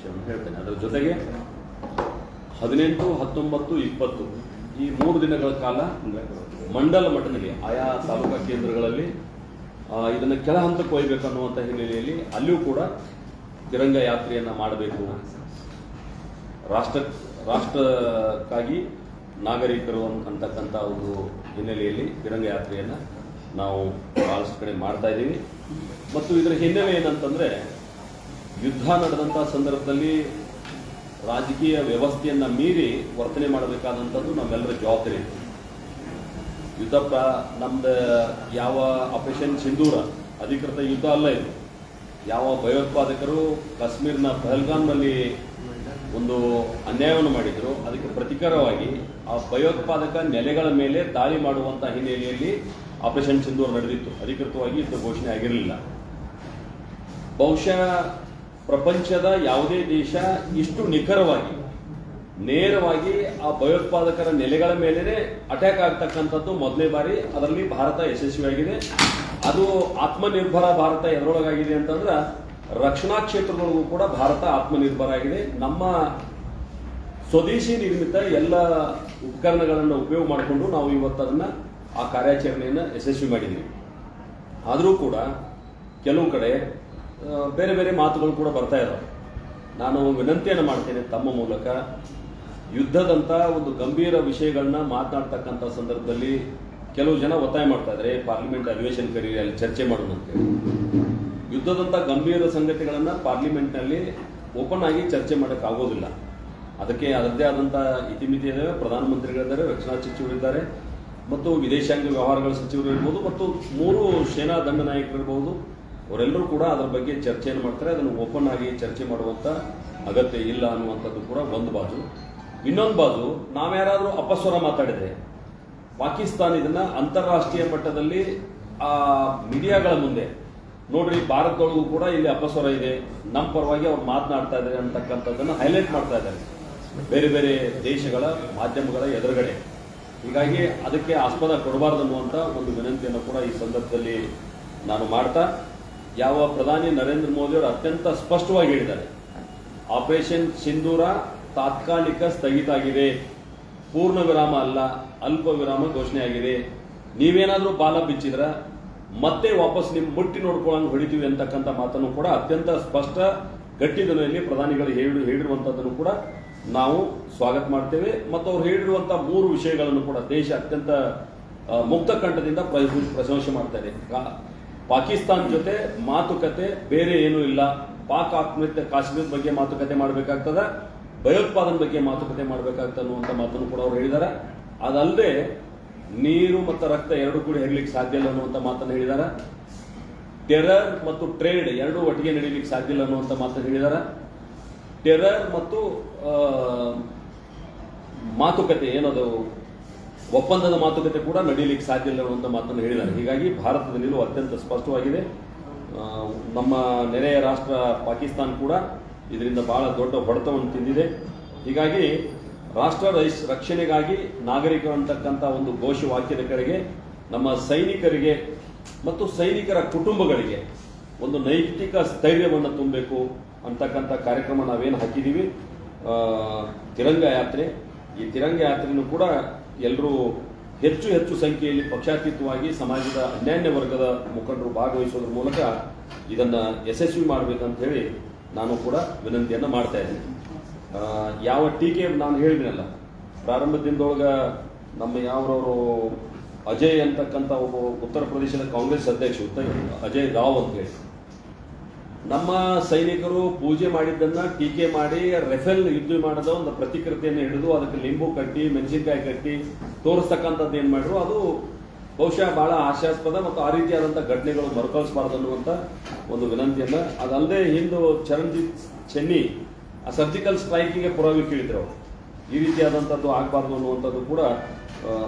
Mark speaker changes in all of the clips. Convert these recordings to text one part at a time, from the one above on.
Speaker 1: ವಿಷಯವನ್ನು ಹೇಳ್ತೇನೆ. ಅದರ ಜೊತೆಗೆ ಹದಿನೆಂಟು, ಹತ್ತೊಂಬತ್ತು, ಇಪ್ಪತ್ತು ಈ ಮೂರು ದಿನಗಳ ಕಾಲ ಮಂಡಲ ಮಟ್ಟದಲ್ಲಿ ಆಯಾ ತಾಲೂಕಾ ಕೇಂದ್ರಗಳಲ್ಲಿ ಇದನ್ನು ಕೆಳ ಹಂತಕ್ಕೆ ಒಯ್ಬೇಕು ಅನ್ನುವಂಥ ಹಿನ್ನೆಲೆಯಲ್ಲಿ ಅಲ್ಲಿಯೂ ಕೂಡ ತಿರಂಗ ಯಾತ್ರೆಯನ್ನು ಮಾಡಬೇಕು. ರಾಷ್ಟ್ರ, ರಾಷ್ಟ್ರಕ್ಕಾಗಿ ನಾಗರಿಕರು ಅಂತಕ್ಕಂಥ ಒಂದು ಹಿನ್ನೆಲೆಯಲ್ಲಿ ತಿರಂಗ ಯಾತ್ರೆಯನ್ನು ನಾವು ಭಾಳಷ್ಟು ಕಡೆ ಮಾಡ್ತಾ ಇದ್ದೀವಿ. ಮತ್ತು ಇದರ ಹಿನ್ನೆಲೆ ಏನಂತಂದರೆ ಯುದ್ಧ ನಡೆದಂಥ ಸಂದರ್ಭದಲ್ಲಿ ರಾಜಕೀಯ ವ್ಯವಸ್ಥೆಯನ್ನು ಮೀರಿ ವರ್ತನೆ ಮಾಡಬೇಕಾದಂಥದ್ದು ನಮ್ಮೆಲ್ಲರ ಜವಾಬ್ದಾರಿ. ಇತ್ತು ಯುದ್ಧ ಪ್ರ, ನಮ್ದು ಯಾವ ಆಪರೇಷನ್ ಸಿಂಧೂರ, ಅಧಿಕೃತ ಯುದ್ಧ ಅಲ್ಲ ಇದು. ಯಾವ ಭಯೋತ್ಪಾದಕರು ಕಾಶ್ಮೀರ್ನ ಪಹಲ್ಗಾಮ್ನಲ್ಲಿ ಒಂದು ಅನ್ಯಾಯವನ್ನು ಮಾಡಿದ್ರು, ಅದಕ್ಕೆ ಪ್ರತಿಕಾರವಾಗಿ ಆ ಭಯೋತ್ಪಾದಕ ನೆಲೆಗಳ ಮೇಲೆ ದಾಳಿ ಮಾಡುವಂಥ ಹಿನ್ನೆಲೆಯಲ್ಲಿ ಆಪರೇಷನ್ ಸಿಂಧೂರ ನಡೆದಿತ್ತು. ಅಧಿಕೃತವಾಗಿ ಯುದ್ಧ ಘೋಷಣೆ ಆಗಿರಲಿಲ್ಲ. ಬಹುಶಃ ಪ್ರಪಂಚದ ಯಾವುದೇ ದೇಶ ಇಷ್ಟು ನಿಖರವಾಗಿ, ನೇರವಾಗಿ ಆ ಭಯೋತ್ಪಾದಕರ ನೆಲೆಗಳ ಮೇಲೆ ಅಟ್ಯಾಕ್ ಆಗ್ತಕ್ಕಂಥದ್ದು ಮೊದಲನೇ ಬಾರಿ. ಅದರಲ್ಲಿ ಭಾರತ ಯಶಸ್ವಿಯಾಗಿದೆ. ಅದು ಆತ್ಮನಿರ್ಭರ ಭಾರತ ಎದರೊಳಗಾಗಿದೆ ಅಂತಂದ್ರೆ ರಕ್ಷಣಾ ಕ್ಷೇತ್ರದೊಳಗೂ ಕೂಡ ಭಾರತ ಆತ್ಮನಿರ್ಭರ ಆಗಿದೆ. ನಮ್ಮ ಸ್ವದೇಶಿ ನಿರ್ಮಿತ ಎಲ್ಲ ಉಪಕರಣಗಳನ್ನು ಉಪಯೋಗ ಮಾಡಿಕೊಂಡು ನಾವು ಇವತ್ತು ಅದನ್ನ ಆ ಕಾರ್ಯಾಚರಣೆಯನ್ನು ಯಶಸ್ವಿ ಮಾಡಿದ್ದೀವಿ. ಆದರೂ ಕೂಡ ಕೆಲವು ಕಡೆ ಬೇರೆ ಬೇರೆ ಮಾತುಗಳು ಕೂಡ ಬರ್ತಾ ಇದ್ದಾವೆ ನಾನು ವಿನಂತಿಯನ್ನು ಮಾಡ್ತೇನೆ ತಮ್ಮ ಮೂಲಕ. ಯುದ್ಧದಂಥ ಒಂದು ಗಂಭೀರ ವಿಷಯಗಳನ್ನ ಮಾತನಾಡ್ತಕ್ಕಂಥ ಸಂದರ್ಭದಲ್ಲಿ ಕೆಲವು ಜನ ಒತ್ತಾಯ ಮಾಡ್ತಾ ಇದ್ದಾರೆ ಪಾರ್ಲಿಮೆಂಟ್ ಅಧಿವೇಶನ ಕರೀರಿ ಅಲ್ಲಿ ಚರ್ಚೆ ಮಾಡೋಣ ಅಂತೇಳಿ ಯುದ್ಧದಂಥ ಗಂಭೀರ ಸಂಗತಿಗಳನ್ನು ಪಾರ್ಲಿಮೆಂಟ್ನಲ್ಲಿ ಓಪನ್ ಆಗಿ ಚರ್ಚೆ ಮಾಡೋಕ್ಕಾಗೋದಿಲ್ಲ ಅದಕ್ಕೆ ಅದರದ್ದೇ ಆದಂಥ ಇತಿಮಿತಿ ಇದ್ದಾವೆ ಪ್ರಧಾನಮಂತ್ರಿಗಳಿದ್ದಾರೆ ರಕ್ಷಣಾ ಸಚಿವರಿದ್ದಾರೆ ಮತ್ತು ವಿದೇಶಾಂಗ ವ್ಯವಹಾರಗಳ ಸಚಿವರು ಇರ್ಬೋದು, ಮತ್ತು ಮೂರು ಸೇನಾ ದಂಡ ನಾಯಕರು ಇರ್ಬೋದು. ಅವರೆಲ್ಲರೂ ಕೂಡ ಅದರ ಬಗ್ಗೆ ಚರ್ಚೆಯನ್ನು ಮಾಡ್ತಾರೆ. ಅದನ್ನು ಓಪನ್ ಆಗಿ ಚರ್ಚೆ ಮಾಡುವಂಥ ಅಗತ್ಯ ಇಲ್ಲ ಅನ್ನುವಂಥದ್ದು ಕೂಡ ಒಂದು ಬಾಜು. ಇನ್ನೊಂದು ಬಾಜು, ನಾವ್ಯಾರಾದರೂ ಅಪಸ್ವರ ಮಾತಾಡಿದರೆ, ಪಾಕಿಸ್ತಾನ ಇದನ್ನು ಅಂತಾರಾಷ್ಟ್ರೀಯ ಮಟ್ಟದಲ್ಲಿ ಆ ಮೀಡಿಯಾಗಳ ಮುಂದೆ, ನೋಡ್ರಿ ಭಾರತದೊಳಗೂ ಕೂಡ ಇಲ್ಲಿ ಅಪಸ್ವರ ಇದೆ ನಮ್ಮ ಪರವಾಗಿ ಅವ್ರು ಮಾತನಾಡ್ತಾ ಇದ್ದಾರೆ ಅಂತಕ್ಕಂಥದ್ದನ್ನು ಹೈಲೈಟ್ ಮಾಡ್ತಾ ಇದ್ದಾರೆ. ಬೇರೆ ಬೇರೆ ದೇಶಗಳ ಮಾಧ್ಯಮಗಳ ಎದುರುಗಡೆ. ಹೀಗಾಗಿ ಅದಕ್ಕೆ ಆಸ್ಪದ ಕೊಡಬಾರ್ದು ಅನ್ನುವಂಥ ಒಂದು ವಿನಂತಿಯನ್ನು ಕೂಡ ಈ ಸಂದರ್ಭದಲ್ಲಿ ನಾನು ಮಾಡ್ತಾ ಯಾವ ಪ್ರಧಾನಿ ನರೇಂದ್ರ ಮೋದಿ ಅವರು ಅತ್ಯಂತ ಸ್ಪಷ್ಟವಾಗಿ ಹೇಳಿದ್ದಾರೆ. ಆಪರೇಷನ್ ಸಿಂಧೂರ ತಾತ್ಕಾಲಿಕ ಸ್ಥಗಿತ ಆಗಿದೆ. ಪೂರ್ಣ ವಿರಾಮ ಅಲ್ಲ, ಅಲ್ಪ ವಿರಾಮ ಘೋಷಣೆ ಆಗಿದೆ. ನೀವೇನಾದರೂ ಬಾಲ ಬಿಚ್ಚಿದ್ರ, ಮತ್ತೆ ವಾಪಸ್ ನಿಮ್ಮ ಮುಟ್ಟಿ ನೋಡ್ಕೊಳ್ಳಂಗ್ ಹೊಡಿತೀವಿ ಅಂತಕ್ಕಂಥ ಮಾತನ್ನು ಕೂಡ ಅತ್ಯಂತ ಸ್ಪಷ್ಟ ಗಟ್ಟಿ ಪ್ರಧಾನಿಗಳು ಹೇಳಿ ಹೇಳಿರುವಂಥದ್ದನ್ನು ಕೂಡ ನಾವು ಸ್ವಾಗತ ಮಾಡ್ತೇವೆ. ಮತ್ತು ಅವ್ರು ಹೇಳಿರುವಂಥ ಮೂರು ವಿಷಯಗಳನ್ನು ಕೂಡ ದೇಶ ಅತ್ಯಂತ ಮುಕ್ತ ಕಂಠದಿಂದ ಪ್ರ- ಪ್ರಶಂಸೆ ಮಾಡ್ತಾ ಇದೆ. ಕಾ- ಪಾಕಿಸ್ತಾನ ಜೊತೆ ಮಾತುಕತೆ ಬೇರೆ ಏನೂ ಇಲ್ಲ. ಪಾಕ್ ಆತ್ಮಹತ್ಯೆ ಕಾಶ್ಮೀರದ ಬಗ್ಗೆ ಮಾತುಕತೆ ಮಾಡಬೇಕಾಗ್ತದ, ಭಯೋತ್ಪಾದನೆ ಬಗ್ಗೆ ಮಾತುಕತೆ ಮಾಡಬೇಕಾಗ್ತದೆ ಅನ್ನುವಂಥ ಮಾತನ್ನು ಕೂಡ ಅವರು ಹೇಳಿದ್ದಾರೆ ಅದಲ್ಲದೆ ನೀರು ಮತ್ತು ರಕ್ತ ಎರಡು ಕೂಡ ಹೇಳಲಿಕ್ಕೆ ಸಾಧ್ಯ ಇಲ್ಲ ಅನ್ನುವಂಥ ಮಾತನ್ನು ಹೇಳಿದ್ದಾರೆ ಟೆರರ್ ಮತ್ತು ಟ್ರೇಡ್ ಎರಡೂ ಒಟ್ಟಿಗೆ ನಡೀಲಿಕ್ಕೆ ಸಾಧ್ಯ ಇಲ್ಲ ಅನ್ನುವಂಥ ಮಾತನ್ನು ಹೇಳಿದ್ದಾರೆ ಟೆರರ್ ಮತ್ತು ಮಾತುಕತೆ ಏನದು? ಒಪ್ಪಂದದ ಮಾತುಕತೆ ಕೂಡ ನಡೆಯಲಿಕ್ಕೆ ಸಾಧ್ಯ ಇಲ್ಲ ಅನ್ನುವಂಥ ಮಾತನ್ನು ಹೇಳಿದ್ದಾರೆ. ಹೀಗಾಗಿ ಭಾರತದ ನಿಲುವು ಅತ್ಯಂತ ಸ್ಪಷ್ಟವಾಗಿದೆ. ನಮ್ಮ ನೆರೆಯ ರಾಷ್ಟ್ರ ಪಾಕಿಸ್ತಾನ ಕೂಡ ಇದರಿಂದ ಬಹಳ ದೊಡ್ಡ ಹೊಡೆತವನ್ನು ತಿಂದಿದೆ. ಹೀಗಾಗಿ ರಾಷ್ಟ್ರ ರಕ್ಷಣೆಗಾಗಿ ನಾಗರಿಕರು ಅಂತಕ್ಕಂಥ ಒಂದು ಘೋಷವಾಕ್ಯದ ಕಡೆಗೆ ನಮ್ಮ ಸೈನಿಕರಿಗೆ ಮತ್ತು ಸೈನಿಕರ ಕುಟುಂಬಗಳಿಗೆ ಒಂದು ನೈತಿಕ ಸ್ಥೈರ್ಯವನ್ನು ತುಂಬಬೇಕು ಅಂತಕ್ಕಂಥ ಕಾರ್ಯಕ್ರಮ ನಾವೇನು ಹಾಕಿದ್ದೀವಿ. ತಿರಂಗ ಯಾತ್ರೆ. ಈ ತಿರಂಗ ಯಾತ್ರೆಯೂ ಕೂಡ ಎಲ್ಲರೂ ಹೆಚ್ಚು ಹೆಚ್ಚು ಸಂಖ್ಯೆಯಲ್ಲಿ ಪಕ್ಷಾತೀತವಾಗಿ ಸಮಾಜದ ಅನ್ಯಾನ್ಯ ವರ್ಗದ ಮುಖಂಡರು ಭಾಗವಹಿಸೋದ್ರ ಮೂಲಕ ಇದನ್ನ ಯಶಸ್ವಿ ಮಾಡಬೇಕಂತ ಹೇಳಿ ನಾನು ಕೂಡ ವಿನಂತಿಯನ್ನು ಮಾಡ್ತಾ ಇದ್ದೀನಿ. ಯಾವ ಟೀಕೆ ನಾನು ಹೇಳಿದಿನಲ್ಲ, ಪ್ರಾರಂಭದಿಂದೊಳಗ ನಮ್ಮ ಯಾವ್ರವರು ಅಜಯ್ ಅಂತಕ್ಕಂಥ ಒಬ್ಬ ಉತ್ತರ ಪ್ರದೇಶದ ಕಾಂಗ್ರೆಸ್ ಅಧ್ಯಕ್ಷ ಅಜಯ್ ರಾವ್ ಅಂತ ಹೇಳಿ ನಮ್ಮ ಸೈನಿಕರು ಪೂಜೆ ಮಾಡಿದ್ದನ್ನ ಟೀಕೆ ಮಾಡಿ ರೆಫೆಲ್ ಯುದ್ಧ ಮಾಡದ ಒಂದು ಪ್ರತಿಕೃತಿಯನ್ನು ಹಿಡಿದು ಅದಕ್ಕೆ ಲಿಂಬು ಕಟ್ಟಿ, ಮೆಣಸಿನಕಾಯಿ ಕಟ್ಟಿ ತೋರಿಸ್ತಕ್ಕಂಥದ್ದು ಏನ್ ಮಾಡಿದ್ರು. ಅದು ಬಹುಶಃ ಬಹಳ ಆಶಾಸ್ಪದ ಮತ್ತು ಆ ರೀತಿಯಾದಂಥ ಘಟನೆಗಳು ಮರುಕಳಿಸಬಾರದು ಅನ್ನುವಂಥ ಒಂದು ವಿನಂತಿಯನ್ನ. ಅದಲ್ಲದೆ ಹಿಂದು ಚರಣ್ಜಿತ್ ಚೆನ್ನಿ ಆ ಸರ್ಜಿಕಲ್ ಸ್ಟ್ರೈಕಿಗೆ ಪುರಾವೆ ಕೇಳಿದ್ರು. ಈ ರೀತಿಯಾದಂಥದ್ದು ಆಗಬಾರ್ದು ಅನ್ನುವಂಥದ್ದು ಕೂಡ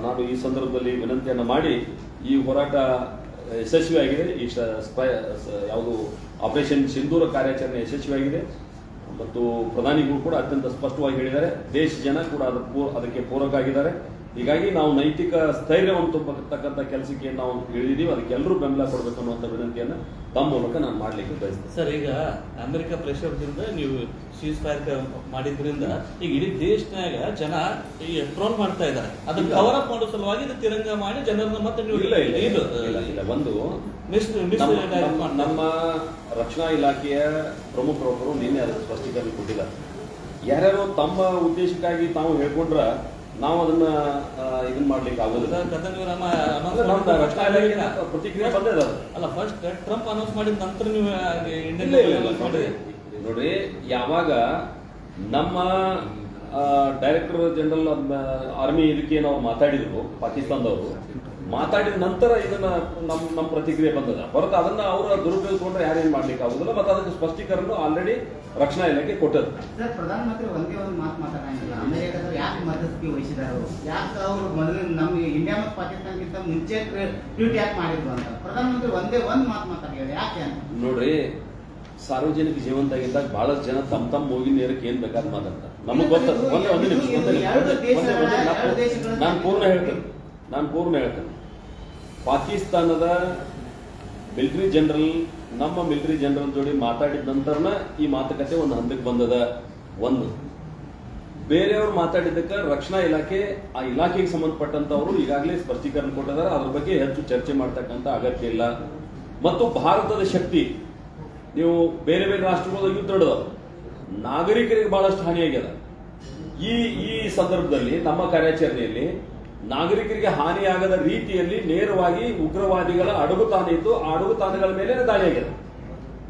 Speaker 1: ನಾನು ಈ ಸಂದರ್ಭದಲ್ಲಿ ವಿನಂತಿಯನ್ನು ಮಾಡಿ ಈ ಹೋರಾಟ ಯಶಸ್ವಿಯಾಗಿದೆ. ಈ ಯಾವುದು ಆಪರೇಷನ್ ಸಿಂಧೂರ ಕಾರ್ಯಾಚರಣೆ ಯಶಸ್ವಿಯಾಗಿದೆ. ಮತ್ತು ಪ್ರಧಾನಿಗಳು ಕೂಡ ಅತ್ಯಂತ ಸ್ಪಷ್ಟವಾಗಿ ಹೇಳಿದ್ದಾರೆ. ದೇಶ ಜನ ಕೂಡ ಅದಕ್ಕೆ ಪೂರಕ ಆಗಿದ್ದಾರೆ ಹೀಗಾಗಿ ನಾವು ನೈತಿಕ ಸ್ಥೈರ್ಯವನ್ನು ತುಂಬತಕ್ಕಂಥ ಕೆಲಸಕ್ಕೆ ನಾವು ಇಳಿದಿದ್ದೀವಿ ಅದಕ್ಕೆ ಎಲ್ಲರೂ ಬೆಂಬಲ ಕೊಡಬೇಕು ಅನ್ನುವಂಥ ವಿನಂತಿಯನ್ನು ತಮ್ಮ ಮೂಲಕ ನಾನು ಮಾಡಲಿಕ್ಕೆ ಬಯಸ್ತೇನೆ.
Speaker 2: ಸರ್ ಈಗ ಅಮೆರಿಕ ಪ್ರೆಷರ್ದಿಂದ ನೀವು ಸೀಸ್ ಫೈರ್ ಮಾಡಿದ್ರಿಂದ ಈಗ ಇಡೀ ದೇಶನಾಗ ಜನ ಈ ಟ್ರೋಲ್ ಮಾಡ್ತಾ ಇದ್ದಾರೆ. ಅದನ್ನ ಕವರ್ ಅಪ್ ಮಾಡೋ ಸಲುವಾಗಿ ಇದು ತಿರಂಗ ಮಾಡಿ ಜನರನ್ನ ಮತ್ತೆ ನೀವು
Speaker 1: ಇಲ್ಲ ಇಲ್ಲ
Speaker 2: ಇದು
Speaker 1: ಇಲ್ಲ ಒಂದು ನಮ್ಮ- ರಕ್ಷಣಾ ಇಲಾಖೆಯ ಪ್ರಮುಖರೊಬ್ಬರು ನಿನ್ನೆ ಅದಕ್ಕೆ ಸ್ಪಷ್ಟೀಕರಣ ಕೊಟ್ಟಿಲ್ಲ ಯಾರ್ಯಾರೋ ತಮ್ಮ ಉದ್ದೇಶಕ್ಕಾಗಿ ತಾವು ಹೇಳ್ಕೊಂಡ್ರ ನಾವು ಅದನ್ನ ಇದನ್ನ ಮಾಡ್ಲಿಕ್ಕೆ ಆಗೋದಿಲ್ಲ. ಪ್ರತಿಕ್ರಿಯೆ ಬಂದೇ
Speaker 2: ಅಲ್ಲ ಫಸ್ಟ್ ಟ್ರಂಪ್ ಅನೌನ್ಸ್ ಮಾಡಿದ ನಂತರ ನೀವು
Speaker 1: ನೋಡ್ರಿ ಯಾವಾಗ ನಮ್ಮ ಡೈರೆಕ್ಟರ್ ಜನರಲ್ ಆರ್ಮಿ ಇದಕ್ಕೆ ನಾವು ಮಾತಾಡಿದ್ರು ಪಾಕಿಸ್ತಾನದವರು. ಮಾತಾಡಿದ ನಂತರ ಇದನ್ನ ನಮ್ ನಮ್ಮ ಪ್ರತಿಕ್ರಿಯೆ ಬಂದದ. ಹೊರತು ಅದನ್ನ ಅವರ ದುರುಪಯೋಗಿಸ್ಕೊಂಡ್ರೆ ಯಾರೇನ್ ಮಾಡ್ಲಿಕ್ಕೆ ಆಗುದಿಲ್ಲ ಮತ್ತೆ ಅದಕ್ಕೆ ಸ್ಪಷ್ಟೀಕರಣ ಆಲ್ರೆಡಿ ರಕ್ಷಣಾ ಇಲಾಖೆ ಕೊಟ್ಟದ್ದು.
Speaker 3: ಸರ್ ಪ್ರಧಾನಮಂತ್ರಿ ಒಂದೇ ಒಂದು ಮಾತು ಮಾತಾಡಂಗಿಲ್ಲ ಅಮೆರಿಕದವ್ರು ಯಾಕೆ ಮಧ್ಯಸ್ಥಿಕೆ ವಹಿಸಿದಾರೆ? ಅವರು ಯಾಕೆ ಅವರು ಮೊದಲು ನಮ್ಗೆ ಇಂಡಿಯಾ ಮತ್ತು ಪಾಕಿಸ್ತಾನಕ್ಕಿಂತ ಮುಂಚೆ ಟ್ವೀಟ್ ಯಾಕೆ ಮಾಡಿದ್ರು ಅಂತ? ಪ್ರಧಾನಮಂತ್ರಿ ಒಂದೇ ಒಂದು ಮಾತು ಮಾತಾಡಿದ್ದಾರೆ ಯಾಕೆ ಅಂತ?
Speaker 1: ನೋಡ್ರಿ ಸಾರ್ವಜನಿಕ ಜೀವನದಾಗಿದ್ದಾಗ ಬಹಳಷ್ಟು ಜನ ತಮ್ಮ ತಮ್ಮ ಹೋಗಿ ನೇರಕ್ಕೆ ಏನ್ ಬೇಕಾದ್ ಮಾತಾಡ್ತಾರೆ. ನಮಗ್ ಗೊತ್ತದ. ಒಂದೇ ಒಂದು ನಿಮಿಷ ನಾನು ಪೂರ್ಣ ಹೇಳ್ತೇನೆ. ನಾನು ಪೂರ್ಣ ಹೇಳ್ತೇನೆ. ಪಾಕಿಸ್ತಾನದ ಮಿಲಿಟರಿ ಜನರಲ್, ನಮ್ಮ ಮಿಲಿಟರಿ ಜನರಲ್ ಜೋಡಿ ಮಾತಾಡಿದ ನಂತರ ಈ ಮಾತುಕತೆ ಒಂದು ಹಂತಕ್ಕೆ ಬಂದದ. ಒಂದು, ಬೇರೆಯವರು ಮಾತಾಡಿದ್ದಕ್ಕೆ ರಕ್ಷಣಾ ಇಲಾಖೆ, ಆ ಇಲಾಖೆಗೆ ಸಂಬಂಧಪಟ್ಟಂತವರು ಈಗಾಗಲೇ ಸ್ಪಷ್ಟೀಕರಣ ಕೊಟ್ಟಿದ್ದಾರೆ. ಅದ್ರ ಬಗ್ಗೆ ಹೆಚ್ಚು ಚರ್ಚೆ ಮಾಡ್ತಕ್ಕಂಥ ಅಗತ್ಯ ಇಲ್ಲ. ಮತ್ತು ಭಾರತದ ಶಕ್ತಿ, ನೀವು ಬೇರೆ ಬೇರೆ ರಾಷ್ಟ್ರಗಳ ಯುದ್ಧ ನಾಗರಿಕರಿಗೆ ಬಹಳಷ್ಟು ಹಾನಿಯಾಗ್ಯದ. ಈ ಈ ಸಂದರ್ಭದಲ್ಲಿ ನಮ್ಮ ಕಾರ್ಯಾಚರಣೆಯಲ್ಲಿ ನಾಗರಿಕರಿಗೆ ಹಾನಿಯಾಗದ ರೀತಿಯಲ್ಲಿ ನೇರವಾಗಿ ಉಗ್ರವಾದಿಗಳ ಅಡಗುತಾಣ ಇದ್ದು ಆ ಅಡಗುತಾಣಗಳ ಮೇಲೆ ದಾಳಿಯಾಗಿದೆ.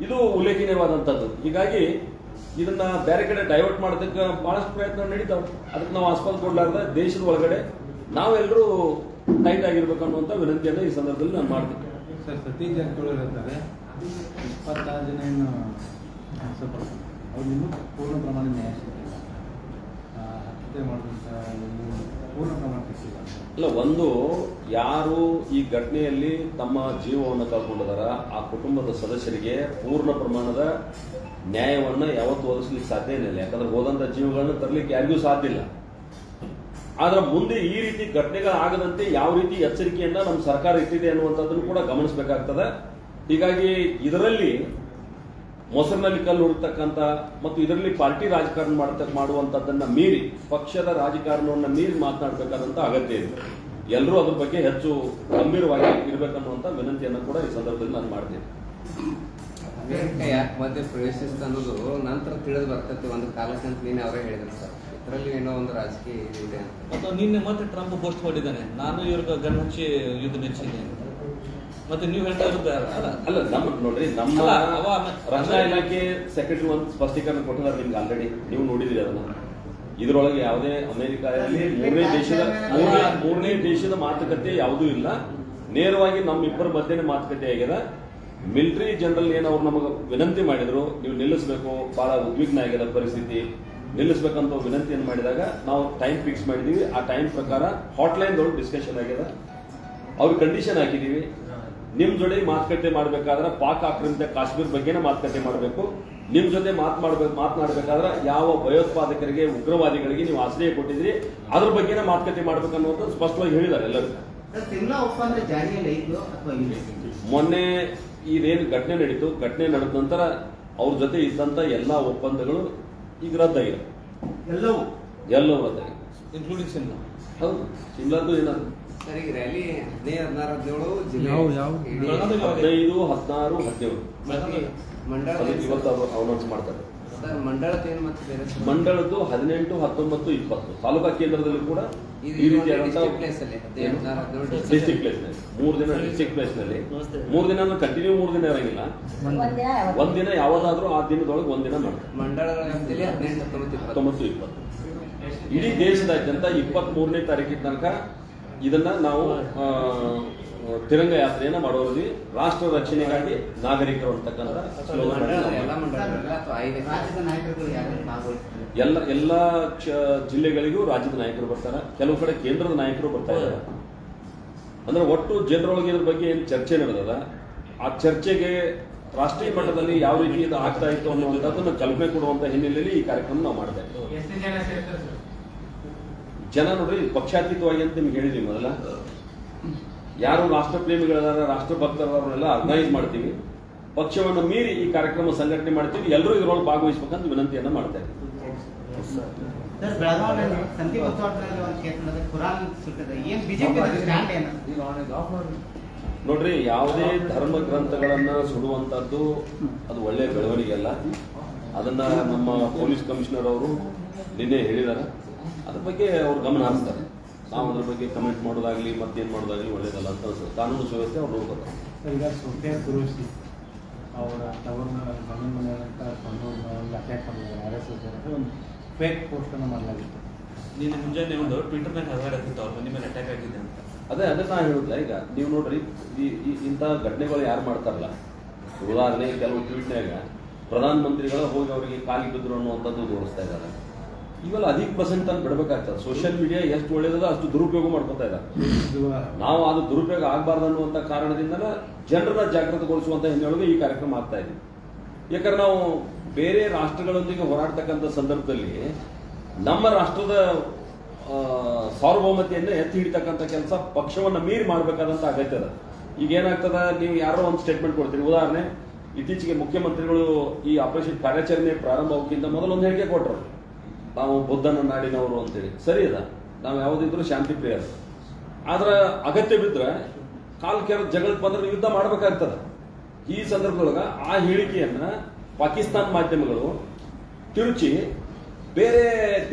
Speaker 1: ಇದು ಉಲ್ಲೇಖನೀಯವಾದಂಥದ್ದು ಹೀಗಾಗಿ ಇದನ್ನ ಬೇರೆ ಕಡೆ ಡೈವರ್ಟ್ ಮಾಡೋದಕ್ಕೆ ಬಹಳಷ್ಟು ಪ್ರಯತ್ನ ನಡೀತಾವೆ. ಅದಕ್ಕೆ ನಾವು ಆಸ್ಪದ ಕೊಡಲಾರ್ದ ದೇಶದ ಒಳಗಡೆ ನಾವೆಲ್ಲರೂ ಟೈಟ್ ಆಗಿರ್ಬೇಕು ಅನ್ನುವಂಥ ವಿನಂತಿಯನ್ನು ಈ ಸಂದರ್ಭದಲ್ಲಿ ನಾನು ಮಾಡ್ತೀನಿ.
Speaker 4: ಸರ್, ಸತೀಶ್ ಜಾರಕಿಹೊಳಿ ಇಪ್ಪತ್ತಾರು ಜನ ಏನು ಅವ್ರು ಇನ್ನೂ ಪೂರ್ಣ ಪ್ರಮಾಣ ನ್ಯಾಯ ಹತ್ಯೆ ಮಾಡಿದಂಥ
Speaker 1: ಇಲ್ಲ, ಒಂದು, ಯಾರು ಈ ಘಟನೆಯಲ್ಲಿ ತಮ್ಮ ಜೀವವನ್ನು ಕಳ್ಕೊಂಡಿದಾರ ಆ ಕುಟುಂಬದ ಸದಸ್ಯರಿಗೆ ಪೂರ್ಣ ಪ್ರಮಾಣದ ನ್ಯಾಯವನ್ನ ಯಾವತ್ತು ಒದಗಿಸ್ಲಿಕ್ಕೆ ಸಾಧ್ಯ ಇಲ್ಲ ಯಾಕಂದ್ರೆ ಹೋದಂತ ಜೀವಗಳನ್ನು ತರಲಿಕ್ಕೆ ಯಾರಿಗೂ ಸಾಧ್ಯ ಇಲ್ಲ. ಆದ್ರೆ ಮುಂದೆ ಈ ರೀತಿ ಘಟನೆಗಳು ಆಗದಂತೆ ಯಾವ ರೀತಿ ಎಚ್ಚರಿಕೆಯನ್ನ ನಮ್ಮ ಸರ್ಕಾರ ಇಟ್ಟಿದೆ ಅನ್ನುವಂಥದ್ದನ್ನು ಕೂಡ ಗಮನಿಸಬೇಕಾಗ್ತದೆ. ಹೀಗಾಗಿ ಇದರಲ್ಲಿ ಮೊಸರಿನಲ್ಲಿ ಕಲ್ಲು ಹುಡುಕ್ತಕ್ಕಂಥ ಮತ್ತು ಇದರಲ್ಲಿ ಪಾರ್ಟಿ ರಾಜಕಾರಣ ಮಾಡತಕ್ಕ ಮಾಡುವಂಥದ್ದನ್ನು ಮೀರಿ ಪಕ್ಷದ ರಾಜಕಾರಣವನ್ನ ಮೀರಿ ಮಾತನಾಡಬೇಕಾದಂತ ಅಗತ್ಯ ಇದೆ. ಎಲ್ಲರೂ ಅದ್ರ ಬಗ್ಗೆ ಹೆಚ್ಚು ಗಂಭೀರವಾಗಿ ಇರಬೇಕನ್ನುವಂಥ ವಿನಂತಿಯನ್ನು ಕೂಡ ಈ ಸಂದರ್ಭದಲ್ಲಿ ನಾನು ಮಾಡ್ತೇನೆ.
Speaker 5: ಅಮೆರಿಕ ಯಾಕೆ ಮಧ್ಯೆ ಪ್ರವೇಶಿಸ್ತ ಅನ್ನೋದು ನಂತರ ತಿಳಿದು ಬರ್ತೈತಿ. ಒಂದು ಕಾಲಕ್ಕೆ ಅಂತ ನೀನೆ ಅವರೇ ಹೇಳಿದ್ರು ಸರ್. ಇದರಲ್ಲಿ ಏನೋ ಒಂದು ರಾಜಕೀಯ ಇದೆ ಅಂತ.
Speaker 2: ಮತ್ತು ನಿನ್ನೆ ಮತ್ತೆ ಟ್ರಂಪ್ ಪೋಸ್ಟ್ ಮಾಡಿದ್ದಾನೆ. ನಾನು ಇವ್ರಿಗೆ ಗನ್ ಹಚ್ಚಿ ಯುದ್ಧ ನಿಲ್ಸಿದ್ದೀನಿ ಅಂತ. ಮತ್ತೆ ನೀವು ಹೇಳ್ತಾ ಇರೋದು ಅಲ್ಲ
Speaker 1: ನಮ್ಮ ನೋಡ್ರಿ ನಮ್ಮ ರಕ್ಷಣಾ ಇಲಾಖೆ ಸೆಕ್ರೆಟರಿ ಒಂದು ಸ್ಪಷ್ಟೀಕರಣ ಕೊಟ್ಟಿದ್ದಾರೆ ನಿಮ್ಗೆ ಆಲ್ರೆಡಿ ನೀವು ನೋಡಿದಿರಿ ಅದನ್ನ. ಇದರೊಳಗೆ ಯಾವುದೇ ಅಮೆರಿಕ ಮೂರನೇ ದೇಶದ ಮೂರನೇ ದೇಶದ ಮಾತುಕತೆ ಯಾವುದೂ ಇಲ್ಲ. ನೇರವಾಗಿ ನಮ್ಮ ಇಬ್ಬರ ಮಧ್ಯೆ ಮಾತುಕತೆ ಆಗಿದೆ. ಮಿಲಿಟರಿ ಜನರಲ್ ಏನು ಅವ್ರು ನಮಗೆ ವಿನಂತಿ ಮಾಡಿದ್ರು ನೀವು ನಿಲ್ಲಿಸಬೇಕು ಬಹಳ ಉದ್ವಿಗ್ನ ಆಗ್ಯದ ಪರಿಸ್ಥಿತಿ. ನಿಲ್ಲಿಸಬೇಕಂತ ವಿನಂತಿಯನ್ನು ಮಾಡಿದಾಗ ನಾವು ಟೈಮ್ ಫಿಕ್ಸ್ ಮಾಡಿದೀವಿ. ಆ ಟೈಮ್ ಪ್ರಕಾರ ಹಾಟ್ಲೈನ್ ದೊಡ್ಡ ಡಿಸ್ಕಷನ್ ಆಗಿದೆ. ಅವ್ರ ಕಂಡೀಷನ್ ಹಾಕಿದೀವಿ. ನಿಮ್ ಜೊತೆ ಮಾತುಕತೆ ಮಾಡ್ಬೇಕಾದ್ರೆ ಪಾಕ್ ಆಕ್ರಮಿತ ಕಾಶ್ಮೀರ ಬಗ್ಗೆನೇ ಮಾತುಕತೆ ಮಾಡಬೇಕು. ನಿಮ್ ಜೊತೆ ಮಾತ್ ಮಾಡ್ಬೇಕು ಮಾತನಾಡಬೇಕಾದ್ರೆ ಯಾವ ಭಯೋತ್ಪಾದಕರಿಗೆ ಉಗ್ರವಾದಿಗಳಿಗೆ ನೀವು ಆಶ್ರಯ ಕೊಟ್ಟಿದ್ರಿ ಅದ್ರ ಬಗ್ಗೆನೇ ಮಾತುಕತೆ ಮಾಡ್ಬೇಕು ಅನ್ನೋದು ಸ್ಪಷ್ಟವಾಗಿ ಹೇಳಿದ್ದಾರೆ ಎಲ್ಲರೂ. ಮೊನ್ನೆ ಇದೇನು ಘಟನೆ ನಡೀತು. ಘಟನೆ ನಡೆದ ನಂತರ ಅವ್ರ ಜೊತೆ ಇದ್ದಂತ ಎಲ್ಲಾ ಒಪ್ಪಂದಗಳು ಈಗ ರದ್ದಾಗಿದೆ.
Speaker 3: ಎಲ್ಲವೂ?
Speaker 1: ಎಲ್ಲವೂ ರದ್ದಾಗಿದೆ.
Speaker 2: ಇನ್ಕ್ಲೂಡಿಂಗ್ ಸಿಮ್ಲಾ
Speaker 1: ಹೌದು. ಸಿಮ್ಲಾದ್ದು ಏನಾದ್ರು
Speaker 5: ಸರ್ ಈಗ ರ್ಯಾಲಿ ಹದಿನೈದು ಹದಿನಾರು ಹದಿನೇಳು ಜಿಲ್ಲೆ
Speaker 4: ಯಾವ- ಯಾವ?
Speaker 5: ಇಡೀ
Speaker 2: ಬೆಳಗಾವಿ-
Speaker 1: ಹದಿನೈದು ಹದಿನಾರು ಹದಿನೇಳು.
Speaker 5: ಮತ್ತೆ ಮಂಡಳ
Speaker 1: ಅದಕ್ಕೆ ಇವತ್ತು ಅನೌನ್ಸ್ ಮಾಡ್ತಾರೆ.
Speaker 5: ಸರ್ ಮಂಡಳದ ಏನು ಮತ್ತೆ ಬೇರೆ ಸರ್?
Speaker 1: ಮಂಡಳದ್ದು ಹದಿನೆಂಟು ಹತ್ತೊಂಬತ್ತು ಇಪ್ಪತ್ತು. ತಾಲೂಕಾ ಕೇಂದ್ರದಲ್ಲಿ ಕೂಡ
Speaker 5: ಇದು
Speaker 1: ಈ
Speaker 5: ಇವಾಗ
Speaker 1: ರೀತಿಯಾದಂತ
Speaker 5: district place ಅಲ್ಲಿ ಹದಿನೈದು ಹದಿನಾರು ಹದಿನೇಳು district
Speaker 1: ಡಿಸ್ಟಿಕ್ ಪ್ಲೇಸ್ನಲ್ಲಿ ಮೂರ್ ದಿನ ಡಿಸ್ಟಿಕ್ ಪ್ಲೇಸ್ನಲ್ಲಿ ಮೂರ್ ದಿನ ಅಂದ್ರೆ ಕಂಟಿನ್ಯೂ ಮೂರ್ ದಿನ ಇರಂಗಿಲ್ಲ. ಒಂದ್ ದಿನ ಯಾವ್ದಾದ್ರೂ ಆ ದಿನದೊಳಗೆ ಒಂದ್ ದಿನ ಮಾಡ್ತಾರೆ.
Speaker 5: ಮಂಡಳದ ವ್ಯಾಪ್ತಿಯಲ್ಲಿ ಹದಿನೆಂಟು ಹತ್ತೊಂಬತ್ತು ಇಪ್ಪತ್ತು.
Speaker 1: ಹತ್ತೊಂಬತ್ತು ಇಪ್ಪತ್ತು. ಇಡೀ ದೇಶದಾದ್ಯಂತ ಇಪ್ಪತ್ತ್ ಮೂರನೇ ತಾರೀಕಿನ ತನಕ ಇದನ್ನ ನಾವು ತಿರಂಗ ಯಾತ್ರೆಯನ್ನ ಮಾಡೋದ್ರಲ್ಲಿ ರಾಷ್ಟ್ರ ರಕ್ಷಣೆಗಾಗಿ ನಾಗರಿಕರು ಅಂತಕ್ಕಂಥ
Speaker 5: ಎಲ್ಲ
Speaker 1: ಎಲ್ಲ ಜಿಲ್ಲೆಗಳಿಗೂ ರಾಜ್ಯದ ನಾಯಕರು ಬರ್ತಾರೆ. ಕೆಲವು ಕಡೆ ಕೇಂದ್ರದ ನಾಯಕರು ಬರ್ತಾ ಇದ್ದಾರೆ. ಅಂದ್ರೆ ಒಟ್ಟು ಜನರೊಳಗೆ ಇದ್ರ ಬಗ್ಗೆ ಏನು ಚರ್ಚೆ ನಡೆದದ? ಆ ಚರ್ಚೆಗೆ ರಾಷ್ಟ್ರೀಯ ಮಟ್ಟದಲ್ಲಿ ಯಾವ ರೀತಿ ಇದು ಆಗ್ತಾ ಇತ್ತು ಅನ್ನುವಂಥದ್ದನ್ನು ಕಲ್ಪನೆ ಕೊಡುವಂತ ಹಿನ್ನೆಲೆಯಲ್ಲಿ ಈ ಕಾರ್ಯಕ್ರಮ ನಾವು ಮಾಡಬೇಕು ಇದ್ದೀವಿ. ಜನ ನೋಡ್ರಿ ಪಕ್ಷಾತೀತವಾಗಿ ಅಂತ ನಿಮ್ಗೆ ಹೇಳಿದ್ವಿ ಮೊದಲ. ಯಾರು ರಾಷ್ಟ್ರ ಪ್ರೇಮಿಗಳಿದಾರ ರಾಷ್ಟ್ರ ಭಕ್ತರವರೆಲ್ಲ ಆರ್ಗನೈಸ್ ಮಾಡ್ತೀವಿ. ಪಕ್ಷವನ್ನು ಮೀರಿ ಈ ಕಾರ್ಯಕ್ರಮ ಸಂಘಟನೆ ಮಾಡ್ತೀವಿ. ಎಲ್ಲರೂ ಇದರೊಳಗೆ ಭಾಗವಹಿಸ್ಬೇಕಂತ ವಿನಂತಿಯನ್ನ ಮಾಡ್ತಾ ಇದ್ದೀವಿ. ನೋಡ್ರಿ ಯಾವುದೇ ಧರ್ಮ ಗ್ರಂಥಗಳನ್ನ ಸುಡುವಂತದ್ದು ಅದು ಒಳ್ಳೆಯ ಬೆಳವಣಿಗೆ ಅಲ್ಲ. ಅದನ್ನ ನಮ್ಮ ಪೊಲೀಸ್ ಕಮಿಷನರ್ ಅವರು ನಿನ್ನೆ ಹೇಳಿದಾರೆ. ಅದ್ರ ಬಗ್ಗೆ ಅವ್ರು ಗಮನ ಹರಿಸ್ತಾರೆ. ನಾವು ಅದ್ರ ಬಗ್ಗೆ ಕಮೆಂಟ್ ಮಾಡೋದಾಗ್ಲಿ ಮತ್ತೇನ್ ಮಾಡೋದಾಗ್ಲಿ ಒಳ್ಳೇದಲ್ಲ ಅಂತ ಅನ್ಸುತ್ತೆ. ಕಾನೂನು ಸುವ್ಯವಸ್ಥೆ ಅವ್ರು ನೋಡ್ಕೋತಾರೆ.
Speaker 4: ಈಗ ಸೋಫಿಯಾ ಕುರೇಶಿ ಅವರ ತವರನ್ನ ಮನೆ ಮನೆ ಅಂತ ಅಟ್ಯಾಕ್ ಮಾಡಿದ್ದಾರೆ ಆರ್ ಎಸ್ ಎಸ್ ಒಂದು ಫೇಕ್ ಪೋಸ್ಟನ್ನು ಮಾಡಲಾಗಿತ್ತು.
Speaker 2: ನಿನ್ನ ಮುಂಜಾನೆ ಒಂದು ಟ್ವಿಟರ್ ಮೇಲೆ ಹರಿದಾಡ್ತಿತ್ತು ಅವ್ರ ಮನೆ ಮೇಲೆ ಅಟ್ಯಾಕ್ ಆಗಿದೆ ಅಂತ.
Speaker 1: ಅದೇ ಅದೇ ನಾನು ಹೇಳುದಿಲ್ಲ. ಈಗ ನೀವು ನೋಡ್ರಿ ಈ ಈ- ಇಂಥ ಘಟನೆಗಳು ಯಾರು ಮಾಡ್ತಾರಲ್ಲ? ಉದಾಹರಣೆ ಕೆಲವು ಟ್ವೀಟ್ನಾಗ ಪ್ರಧಾನ ಮಂತ್ರಿಗಳು ಹೋಗಿ ಅವರಿಗೆ ಕಾಲಿಗೆ ಬಿದ್ದರು ಅನ್ನುವಂಥದ್ದು ತೋರಿಸ್ತಾ ಇದ್ದಾರೆ. ಇವೆಲ್ಲ ಅಧಿಕ ಪರ್ಸೆಂಟ್ ತಂದು ಬಿಡಬೇಕಾಗ್ತದೆ ಸೋಷಿಯಲ್ ಮೀಡಿಯಾ ಎಷ್ಟು ಒಳ್ಳೇದದ ಅಷ್ಟು ದುರುಪಯೋಗ ಮಾಡ್ಕೊತಾ ಇದ್ದಾರೆ.
Speaker 4: ಇದು
Speaker 1: ನಾವು ಅದು ದುರುಪಯೋಗ ಆಗಬಾರ್ದು ಅನ್ನುವಂಥ ಕಾರಣದಿಂದಲೇ ಜನರನ್ನ ಜಾಗೃತಗೊಳಿಸುವಂತ ಹಿನ್ನೆಲೆಗೆ ಈ ಕಾರ್ಯಕ್ರಮ ಆಗ್ತಾ ಇದೆ. ಯಾಕಂದ್ರೆ ನಾವು ಬೇರೆ ರಾಷ್ಟ್ರಗಳೊಂದಿಗೆ ಹೋರಾಡ್ತಕ್ಕಂಥ ಸಂದರ್ಭದಲ್ಲಿ ನಮ್ಮ ರಾಷ್ಟ್ರದ ಸಾರ್ವಭೌಮತೆಯನ್ನ ಎತ್ತಿ ಹಿಡಿತಕ್ಕಂಥ ಕೆಲಸ ಪಕ್ಷವನ್ನ ಮೀರಿ ಮಾಡಬೇಕಾದಂತ ಅಗತ್ಯ ಅದ. ಈಗ ಏನಾಗ್ತದ? ನೀವು ಯಾರೋ ಒಂದು ಸ್ಟೇಟ್ಮೆಂಟ್ ಕೊಡ್ತೀರಿ. ಉದಾಹರಣೆ, ಇತ್ತೀಚೆಗೆ ಮುಖ್ಯಮಂತ್ರಿಗಳು ಈ ಆಪರೇಷನ್ ಕಾರ್ಯಾಚರಣೆ ಪ್ರಾರಂಭ ಆಗೋಕ್ಕಿಂತ ಮೊದಲು ಒಂದು ಹೇಳಿಕೆ ಕೊಟ್ಟರು ನಾವು ಬುದ್ಧನ ನಾಡಿನವರು ಅಂತೇಳಿ. ಸರಿ ಅದ? ನಾವು ಯಾವುದಿದ್ರು ಶಾಂತಿ ಪ್ರಿಯರು. ಆದ್ರೆ ಅಗತ್ಯ ಬಿದ್ರೆ ಕಾಲ್ ಕೆರ ಜಗಳಕ್ಕೆ ಬಂದ್ರೆ ಯುದ್ಧ ಮಾಡ್ಬೇಕಾಗ್ತದ. ಈ ಸಂದರ್ಭದೊಳಗ ಆ ಹೇಳಿಕೆಯನ್ನ ಪಾಕಿಸ್ತಾನ ಮಾಧ್ಯಮಗಳು, ತಿರುಚಿ ಬೇರೆ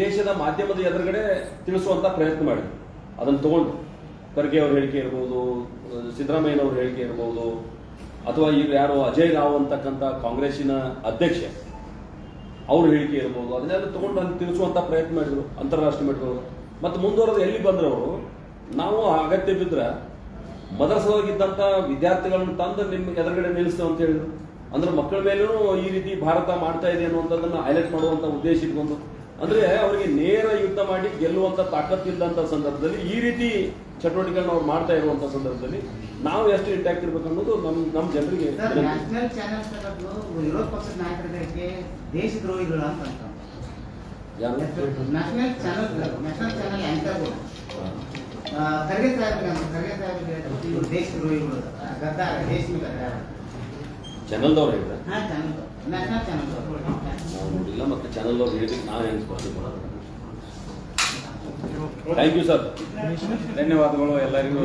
Speaker 1: ದೇಶದ ಮಾಧ್ಯಮದ ಎದುರುಗಡೆ ತಿಳಿಸುವಂತ ಪ್ರಯತ್ನ ಮಾಡಿ ಅದನ್ನು ತಗೊಂಡು ಖರ್ಗೆ ಅವ್ರ ಹೇಳಿಕೆ ಇರ್ಬೋದು, ಸಿದ್ದರಾಮಯ್ಯನವ್ರ ಹೇಳಿಕೆ ಇರ್ಬೋದು, ಅಥವಾ ಈಗ ಯಾರು ಅಜಯ್ ರಾವ್ ಅಂತಕ್ಕಂಥ ಕಾಂಗ್ರೆಸ್ಸಿನ ಅಧ್ಯಕ್ಷ. ಅವ್ರ ಹೇಳಿಕೆ ಇರ್ಬೋದು. ಅದನ್ನೆಲ್ಲ ತಗೊಂಡು ನಾನು ತಿಳಿಸುವಂತ ಪ್ರಯತ್ನ ಮಾಡಿದ್ರು, ಅಂತಾರಾಷ್ಟ್ರೀಯ ಮಟ್ಟದವರು ಮತ್ತೆ ಮುಂದುವರೆದು ಎಲ್ಲಿ ಬಂದ್ರೆ ಅವರು ನಾವು ಅಗತ್ಯ ಬಿದ್ರೆ ಮದರಸವಾಗಿದ್ದಂಥ ವಿದ್ಯಾರ್ಥಿಗಳನ್ನು ತಂದು ನಿಮ್ಮ ಎದುರುಗಡೆ ನಿಲ್ಲಿಸ್ತೇವೆ ಅಂತ ಹೇಳಿದ್ರು. ಅಂದ್ರೆ ಮಕ್ಕಳ ಮೇಲೂ ಈ ರೀತಿ ಭಾರತ ಮಾಡ್ತಾ ಇದೆ ಅನ್ನುವಂಥದ್ದನ್ನ ಹೈಲೈಟ್ ಮಾಡುವಂತ ಉದ್ದೇಶ ಇಟ್ಕೊಂಡು. ಅಂದ್ರೆ ಅವರಿಗೆ ನೇರ ಯುದ್ಧ ಮಾಡಿ ಗೆಲ್ಲುವಂತ ತಾಕತ್ತಿಲ್ಲದಂತ ಸಂದರ್ಭದಲ್ಲಿ ಈ ರೀತಿ ಚಟುವಟಿಕೆಗಳನ್ನ ಅವ್ರು ಮಾಡ್ತಾ ಇರುವಂತ ಸಂದರ್ಭದಲ್ಲಿ ನಾವು ಎಷ್ಟು ಇಂಟ್ಯಾಕ್ಟ್ ಇರ್ಬೇಕು ಅನ್ನೋದು ನಮ್ ನಮ್ಮ ಜನರಿಗೆ
Speaker 3: ದೇಶದ್ರೋಹಿಗಳು ಅಂತ ನ್ಯಾಷನಲ್ ಚಾನೆಲ್ ನ್ಯಾಷನಲ್ ಚಾನಲ್ ಆಂಕರ್ಗಳು ಆ, ಖರ್ಗೆ ಸಾಹೇಬ್ರಿಗೆ ಅಂತ ಖರ್ಗೆ ಸಾಹೇಬ್ರಿಗೆ ಇವರು ದೇಶದ್ರೋಹಿಗಳು ಗದ್ದಾರ ರೇಷ್ಮೆ ಗದ್ದಾರ
Speaker 1: ಚಾನಲ್ದವ್ರು ಹೇಳಿದ್ರೆ?
Speaker 3: ಹಾ ಚಾನೆಲ್ ನ್ಯಾಷನಲ್ ಚಾನೆಲ್
Speaker 1: ನಾವು ನೋಡಿಲ್ಲ ಮತ್ತೆ ಚಾನಲ್ ಅವ್ರು ಹೇಳಿದ್ರೆ ನಾವು ಹೆಂಗ್ ಥ್ಯಾಂಕ್ ಯು ಸರ್
Speaker 6: ಧನ್ಯವಾದಗಳು ಎಲ್ಲರಿಗೂ.